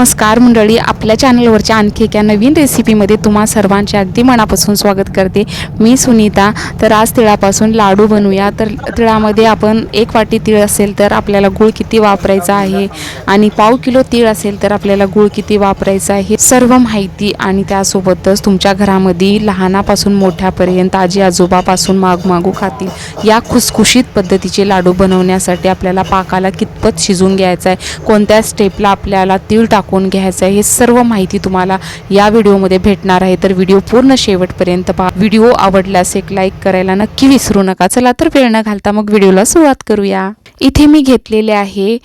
नमस्कार मंडळी आपल्या चॅनलवरच्या आणखी एका नवीन रेसिपीमध्ये तुम्हा सर्वांचे अगदी मनापासून स्वागत करते. मी सुनीता तर आज तिळापासून लाडू बनवूया. तर तिळामध्ये आपण एक वाटी तीळ असेल तर आपल्याला गूळ किती वापरायचा आहे आणि पाव किलो तीळ असेल तर आपल्याला गूळ किती वापरायचा आहे सर्व माहिती आणि त्यासोबतच तुमच्या घरामध्ये लहानापासून मोठ्यापर्यंत आजी आजोबापासून माग मागू खातील. या खुसखुशीत पद्धतीचे लाडू बनवण्यासाठी आपल्याला पाकाला कितपत शिजून घ्यायचं आहे कोणत्या स्टेपला आपल्याला तीळ कोण घ्यायचं आहे हे सर्व माहिती तुम्हाला या व्हिडिओमध्ये भेटणार आहे. तर व्हिडिओ पूर्ण शेवटपर्यंत पहा. व्हिडिओ आवडल्यास एक लाईक करायला नक्की विसरू नका. चला तर वेळ न घालता मग व्हिडिओला सुरुवात करूया. इथे मी घेतलेले आहे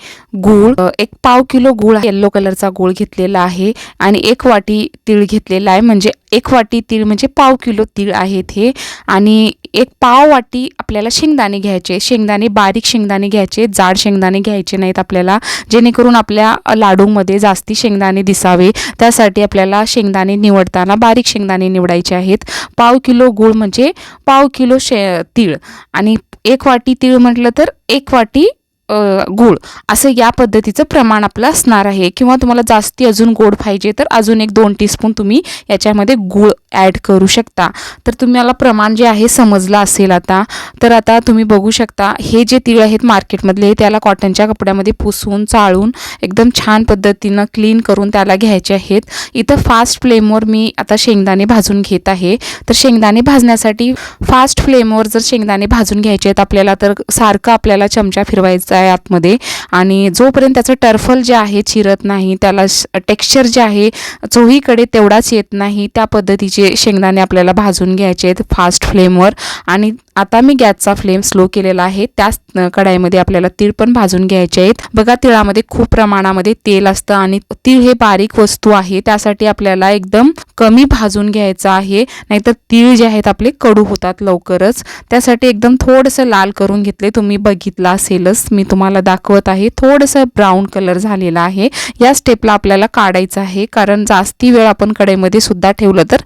गूळ. एक पाव किलो गूळ येल्लो कलरचा गूळ घेतलेला आहे आणि एक वाटी तीळ घेतलेला आहे. म्हणजे एक वाटी तीळ म्हणजे पाव किलो तीळ आहेत हे. आणि एक पाव वाटी आपल्याला शेंगदाणे घ्यायचे. शेंगदाणे बारीक शेंगदाणे घ्यायचे जाड शेंगदाणे घ्यायचे नाहीत आपल्याला. जेणेकरून आपल्या लाडूमध्ये जास्ती शेंगदाणे दिसावे. त्यासाठी आपल्याला शेंगदाणे निवडताना बारीक शेंगदाणे निवडायचे आहेत. पाव किलो गूळ म्हणजे पाव किलो शे तीळ. आणि एक वाटी तीळ म्हटलं तर एक वाटी गूळ. असं या पद्धतीचं प्रमाण आपलं असणार आहे. किंवा तुम्हाला जास्ती अजून गोड पाहिजे तर अजून एक दोन टीस्पून तुम्ही याच्यामध्ये गूळ ॲड करू शकता. तर तुम्हाला प्रमाण जे आहे समजलं असेल आता तर आता तुम्ही बघू शकता हे जे तीळ आहेत मार्केटमधले त्याला कॉटनच्या कपड्यामध्ये पुसून चाळून एकदम छान पद्धतीनं क्लीन करून त्याला घ्यायचे आहेत. इथं फास्ट फ्लेमवर मी आता शेंगदाणे भाजून घेत आहे. तर शेंगदाणे भाजण्यासाठी फास्ट फ्लेमवर जर शेंगदाणे भाजून घ्यायचे आहेत आपल्याला तर सारखं आपल्याला चमचा फिरवायचा आहे आतमध्ये. आणि जोपर्यंत त्याचं टर्फल जे आहे चिरत नाही त्याला टेक्स्चर जे आहे चोहीकडे तेवढाच येत नाही त्या पद्धतीचे शेंगदाणे आपल्याला भाजून घ्यायचे आहेत फास्ट फ्लेमवर आणि आता मी गॅसचा फ्लेम स्लो केलेला आहे. त्याच कढाईमध्ये आपल्याला तीळ पण भाजून घ्यायचे आहेत. बघा तिळामध्ये खूप प्रमाणामध्ये तेल असतं आणि तीळ हे बारीक वस्तू आहे. त्यासाठी आपल्याला एकदम कमी भाजून घ्यायचं आहे. नाहीतर तीळ जे आहेत आपले कडू होतात लवकरच. त्यासाठी एकदम थोडंसं लाल करून घेतले. तुम्ही बघितलं असेलच. मी तुम्हाला दाखवत आहे. थोडंसं ब्राऊन कलर झालेला आहे. या स्टेपला आपल्याला काढायचं आहे. कारण जास्ती वेळ आपण कढईमध्ये सुद्धा ठेवलं तर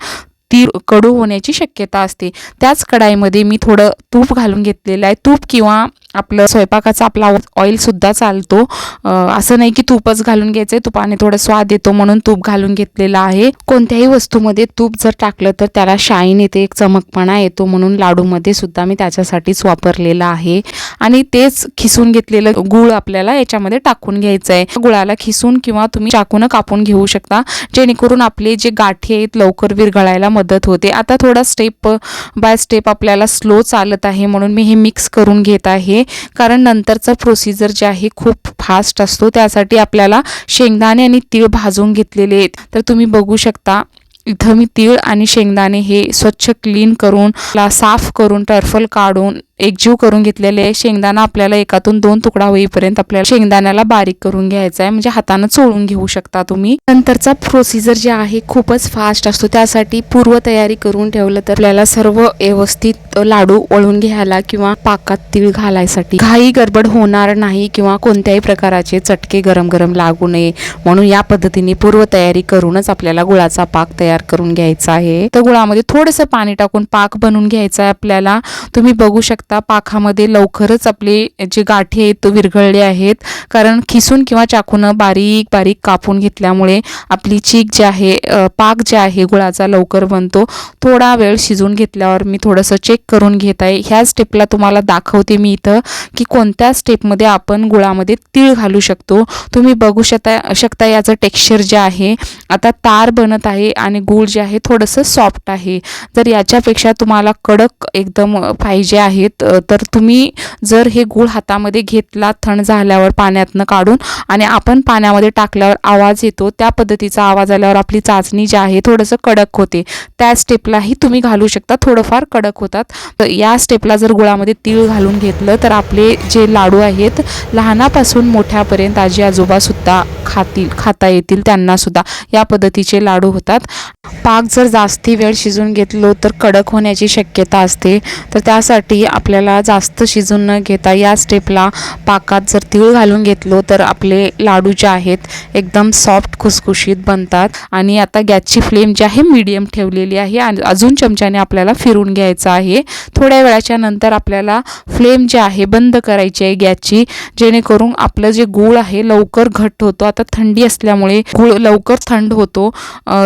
ती कडू होण्याची शक्यता असते. त्याच कढाईमध्ये मी थोडं तूप घालून घेतलेलं आहे. तूप किंवा आपलं स्वयंपाकाचा आपला ऑइलसुद्धा चालतो. असं नाही की तूपच घालून घ्यायचं आहे तुपाने थोडा स्वाद येतो म्हणून तूप घालून घेतलेलं आहे. कोणत्याही वस्तूमध्ये तूप जर टाकलं तर त्याला शाईन येते एक चमकपणा येतो म्हणून लाडूमध्ये सुद्धा मी त्याच्यासाठीच वापरलेलं आहे. आणि तेच खिसून घेतलेलं गूळ आपल्याला याच्यामध्ये टाकून घ्यायचं आहे गुळाला खिसून किंवा तुम्ही चाकून कापून घेऊ शकता. जेणेकरून आपले जे गाठी आहेत लवकर विरघळायला मदत होते. आता थोडा स्टेप बाय स्टेप आपल्याला स्लो चालत आहे म्हणून मी हे मिक्स करून घेत आहे. कारण नंतरचा प्रोसिजर जे आहे खूप फास्ट असतो. त्यासाठी आपल्याला शेंगदाणे आणि तीळ भाजून घेतलेले आहेत. तर तुम्ही बघू शकता इथं मी तीळ आणि शेंगदाणे हे स्वच्छ क्लीन करून साफ करून टर्फल काढून एकजीव करून घेतलेले आहे. शेंगदाणा आपल्याला एकातून दोन तुकडा होईपर्यंत आपल्याला शेंगदाण्याला बारीक करून घ्यायचा आहे. म्हणजे हातानं चोळून घेऊ शकता तुम्ही. नंतरचा प्रोसिजर जे आहे खूपच फास्ट असतो. त्यासाठी पूर्वतयारी करून ठेवलं तर आपल्याला सर्व व्यवस्थित लाडू वळून घ्यायला किंवा पाकात तीळ घालायसाठी. घाई गडबड होणार नाही किंवा कोणत्याही प्रकाराचे चटके गरम गरम लागू नये. म्हणून या पद्धतीने पूर्वतयारी करूनच आपल्याला गुळाचा पाक तयार करून घ्यायचा आहे. तर गुळामध्ये थोडंसं पाणी टाकून पाक बनवून घ्यायचा आहे आपल्याला. तुम्ही बघू शकता पाकामध्ये लवकरच आपले जे गाठी आहेत तो विरघळले आहेत. कारण खिसून किंवा चाकूनं बारीक बारीक कापून घेतल्यामुळे आपली चीक जी आहे पाक जे आहे गुळाचा लवकर बनतो. थोडा वेळ शिजून घेतल्यावर मी थोडंसं चेक करून घेत आहे. ह्या स्टेपला तुम्हाला दाखवते मी इथं की कोणत्या स्टेपमध्ये आपण गुळामध्ये तीळ घालू शकतो. तुम्ही बघू शकता शकता याचं टेक्स्चर जे आहे. आता तार बनत आहे आणि गूळ जे आहे थोडंसं सॉफ्ट आहे. जर याच्यापेक्षा तुम्हाला कडक एकदम पाहिजे आहेत तर तुम्ही जर हे गूळ हातामध्ये घेतला थंड झाल्यावर पाण्यातनं काढून आणि आपण पाण्यामध्ये टाकल्यावर आवाज येतो त्या पद्धतीचा आवाज आल्यावर आपली चाचणी जी आहे थोडंसं कडक होते. त्या स्टेपलाही तुम्ही घालू शकता थोडंफार कडक होतात. तर या स्टेपला जर गुळामध्ये तीळ घालून घेतलं तर आपले जे लाडू आहेत लहानापासून मोठ्यापर्यंत आजी आजोबासुद्धा खातील खाता येतील त्यांनासुद्धा या पद्धतीचे लाडू होतात. पाक जर जास्ती वेळ शिजून घेतलो तर कडक होण्याची शक्यता असते. तर त्यासाठी आप आपल्याला जास्त शिजून न घेता या स्टेपला पाकात जर तीळ घालून घेतलो तर आपले लाडू जे आहेत एकदम सॉफ्ट खुसखुशीत बनतात. आणि आता गॅसची फ्लेम जी आहे मीडियम ठेवलेली आहे आणि अजून चमच्याने आपल्याला फिरून घ्यायचं आहे. थोड्या वेळाच्या नंतर आपल्याला फ्लेम जी आहे बंद करायची आहे गॅसची जेणेकरून आपलं जे गूळ आहे लवकर घट्ट होतो. आता थंडी असल्यामुळे गूळ लवकर थंड होतो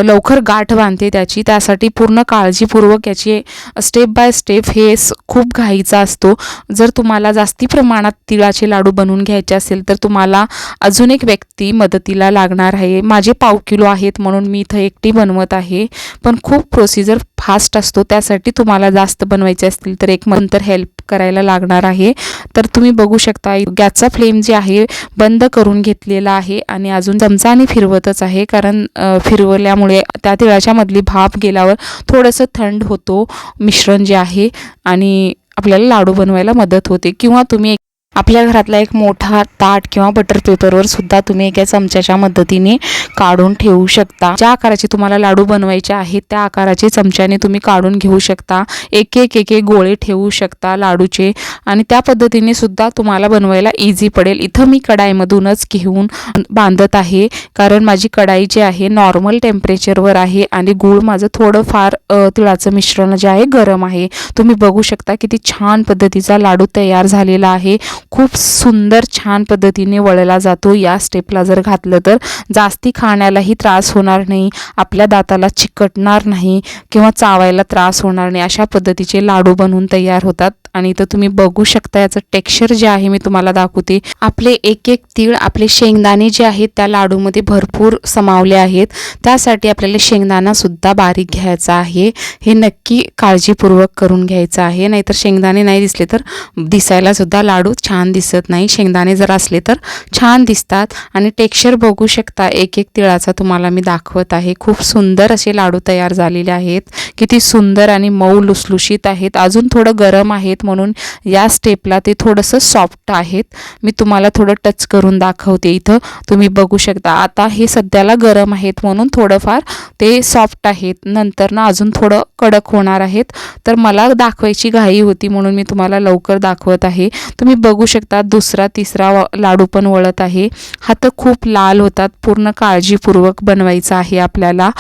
लवकर गाठ बांधते त्याची. त्यासाठी पूर्ण काळजीपूर्वक याची स्टेप बाय स्टेप हे खूप घाई घाईचा असतो. जर तुम्हाला जास्ती प्रमाणात तिळाचे लाडू बनवून घ्यायचे असेल तर तुम्हाला अजून एक व्यक्ती मदतीला लागणार आहे. माझे पाव किलो आहेत म्हणून मी इथं एकटी बनवत आहे. पण खूप प्रोसिजर फास्ट असतो. त्यासाठी तुम्हाला जास्त बनवायचे असतील तर एक नंतर हेल्प करायला लागणार आहे. तर तुम्ही बघू शकता गॅसचा फ्लेम जे आहे बंद करून घेतलेला आहे आणि अजून चमचाने फिरवतच आहे. कारण फिरवल्यामुळे त्या तिळाच्या मधली भाप गेल्यावर थोडंसं थंड होतो मिश्रण जे आहे आणि आपल्याला लाडू बनवायला मदत होते किंवा तुम्ही एक- आपल्या घरातला एक मोठा ताट किंवा बटर पेपरवर सुद्धा तुम्ही एका चमच्याच्या मदतीने काढून ठेवू शकता. ज्या आकाराचे तुम्हाला लाडू बनवायचे आहेत त्या आकाराचे चमच्याने तुम्ही काढून घेऊ शकता. एक एक एक एक गोळे ठेवू शकता लाडूचे आणि त्या पद्धतीने सुद्धा तुम्हाला बनवायला इझी पडेल. इथं मी कढाईमधूनच घेऊन बांधत आहे. कारण माझी कढाई जी आहे नॉर्मल टेम्परेचरवर आहे आणि गूळ माझं थोडंफार तिळाचं मिश्रण जे आहे गरम आहे. तुम्ही बघू शकता किती छान पद्धतीचा लाडू तयार झालेला आहे. खूप सुंदर छान पद्धतीने वळला जातो. या स्टेपला जर घातलं तर जास्ती खाण्यालाही त्रास होणार नाही आपल्या दाताला चिकटणार नाही किंवा चावायला त्रास होणार नाही अशा पद्धतीचे लाडू बनवून तयार होतात. आणि इथं तुम्ही बघू शकता याचं टेक्स्चर जे आहे मी तुम्हाला दाखवते. आपले एक एक तीळ आपले शेंगदाणे जे आहेत त्या लाडूमध्ये भरपूर समावले आहेत. त्यासाठी आपल्याला शेंगदाणासुद्धा बारीक घ्यायचा आहे. हे नक्की काळजीपूर्वक करून घ्यायचं आहे. नाहीतर शेंगदाणे नाही दिसले तर दिसायलासुद्धा लाडू छान दिसत नाही. शेंगदाणे जर असले तर छान दिसतात. आणि टेक्स्चर बघू शकता एक एक तिळाचा तुम्हाला मी दाखवत आहे. खूप सुंदर असे लाडू तयार झालेले आहेत. किती सुंदर आणि मऊ लुसलुशीत आहेत. अजून थोडं गरम आहेत म्हणून या स्टेपला ते थोडंसं सॉफ्ट आहेत. मी तुम्हाला थोडं टच करून दाखवते इथं. तुम्ही बघू शकता. आता हे सध्याला गरम आहेत म्हणून थोडंफार ते सॉफ्ट आहेत. नंतर ना अजून थोडं कडक होणार आहेत. तर मला दाखवायची घाई होती म्हणून मी तुम्हाला लवकर दाखवत आहे. तुम्ही बघू शकता दुसरा तिसरा व- लाडू पण वळत आहे. हात खूप लाल होतात. पूर्ण काळजीपूर्वक बनवायचं आहे आपल्याला.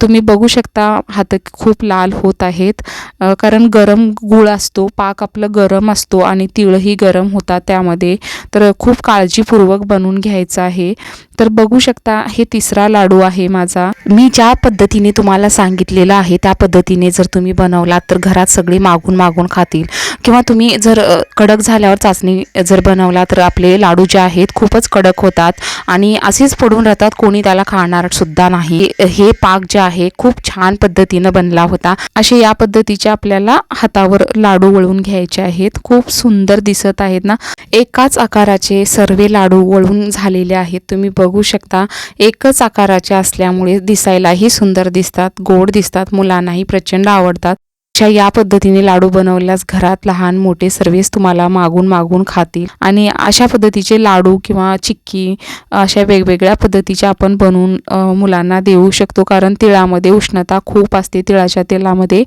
तुम्ही बघू शकता हात खूप लाल होत आहेत. कारण गरम गुळ असतो पाक आपलं गरम असतो आणि तिळही गरम होतात त्यामध्ये. तर खूप काळजीपूर्वक बनवून घ्यायचं आहे. तर बघू शकता हे तिसरा लाडू आहे माझा. मी ज्या पद्धतीने तुम्हाला सांगितलेलं आहे त्या पद्धतीने जर तुम्ही बनवलात तर घरात सगळे मागून मागून खातील. किंवा तुम्ही जर कडक झाल्यावर चाचणी जर बनवला तर आपले लाडू जे आहेत खूपच कडक होतात आणि असेच पडून राहतात कोणी त्याला खाणार सुद्धा नाही. हे पाक जे आहे खूप छान पद्धतीनं बनला होता. असे या पद्धतीचे आपल्याला हातावर लाडू वळून घ्यायचे आहेत. खूप सुंदर दिसत आहेत ना. एकाच आकाराचे सर्व लाडू वळून झालेले आहेत. तुम्ही बघू शकता एकच आकाराचे असल्यामुळे दिसायलाही सुंदर दिसतात गोड दिसतात मुलांनाही प्रचंड आवडतात. अशा या पद्धतीने लाडू बनवल्यास घरात लहान मोठे सर्वच तुम्हाला मागून मागून खातील. आणि अशा पद्धतीचे लाडू किंवा चिक्की अशा वेगवेगळ्या पद्धतीच्या आपण बनवून मुलांना देऊ शकतो. कारण तिळामध्ये उष्णता खूप असते तिळाच्या तेलामध्ये.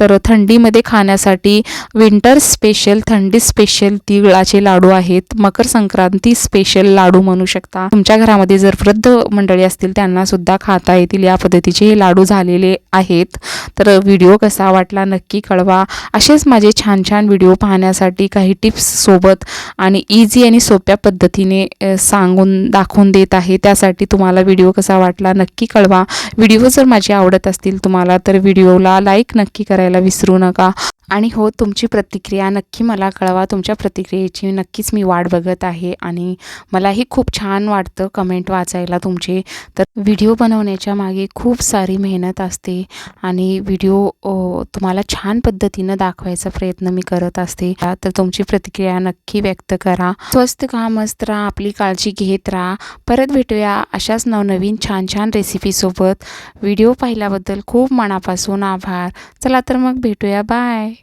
तर थंडीमध्ये खाण्यासाठी विंटर स्पेशल थंडी स्पेशल तिळाचे लाडू आहेत. मकर संक्रांती स्पेशल लाडू म्हणू शकता. तुमच्या घरामध्ये जर वृद्ध मंडळी असतील त्यांना सुद्धा खाता येतील. या पद्धतीचे हे लाडू झालेले आहेत. तर व्हिडिओ कसा वाटला नक्की कळवा. असेच माझे छान छान व्हिडिओ पाहण्यासाठी काही टिप्स सोबत आणि इझी आणि सोप्या पद्धतीने सांगून दाखवून देत आहे. त्यासाठी तुम्हाला व्हिडिओ कसा वाटला नक्की कळवा. व्हिडिओ जर माझे आवडत असतील तुम्हाला तर व्हिडिओला लाईक नक्की करायला विसरू नका. आणि हो तुमची प्रतिक्रिया नक्की मला कळवा. तुमच्या प्रतिक्रियेची नक्कीच मी वाट बघत आहे आणि मलाही खूप छान वाटतं कमेंट वाचायला तुमचे. तर व्हिडिओ बनवण्याच्या मागे खूप सारी मेहनत असते आणि व्हिडिओ तुम्हाला छान पद्धतीनं दाखवायचा प्रयत्न मी करत असते. तर तुमची प्रतिक्रिया नक्की व्यक्त करा. स्वस्त का मस्त राहा आपली काळजी घेत राहा. परत भेटूया अशाच नवनवीन छान छान रेसिपीसोबत व्हिडिओ पाहिल्याबद्दल खूप मनापासून आभार. चला तर मग भेटूया. बाय